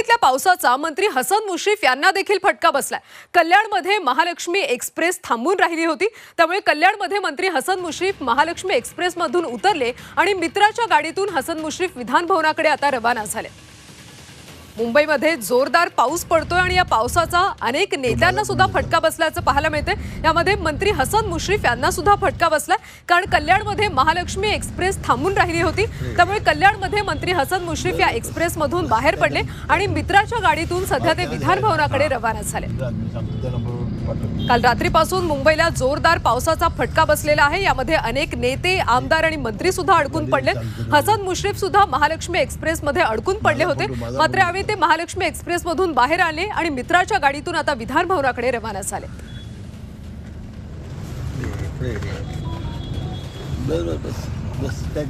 मुंबईतल्या पावसाचा मंत्री हसन मुश्रीफ यांना देखील फटका बसलाय. कल्याणमध्ये महालक्ष्मी एक्सप्रेस थांबून राहिली होती. त्यामुळे कल्याणमध्ये मंत्री हसन मुश्रीफ महालक्ष्मी एक्सप्रेसमधून उतरले आणि मित्राच्या गाडीतून हसन मुश्रीफ विधानभवनाकडे आता रवाना झाले. मुंबईमध्ये जोरदार पाऊस पडतोय आणि या पावसाचा अनेक नेत्यांना सुद्धा फटका बसल्याचं पाहायला मिळते यामध्ये मंत्री हसन मुश्रीफ यांना सुद्धा फटका बसलाय कारण कल्याणमध्ये महालक्ष्मी एक्सप्रेस थांबून राहिली होती. त्यामुळे कल्याणमध्ये मंत्री हसन मुश्रीफ या एक्सप्रेसमधून बाहेर पडले आणि मित्राच्या गाडीतून सध्या ते विधान भवनाकडे रवाना झाले. काल रात्रीपासून मुंबईला जोरदार पावसाचा फटका बसलेला आहे. यामध्ये अनेक नेते आमदार आणि मंत्री सुद्धा अडकून पडले. हसन मुश्रीफ सुद्धा महालक्ष्मी एक्सप्रेस मध्ये अडकून पडले होते. मात्र यावेळी ते महालक्ष्मी एक्सप्रेस मधून बाहेर आले आणि मित्राच्या गाडीतून आता विधान भवनाकडे रवाना झाले बस बस बस काय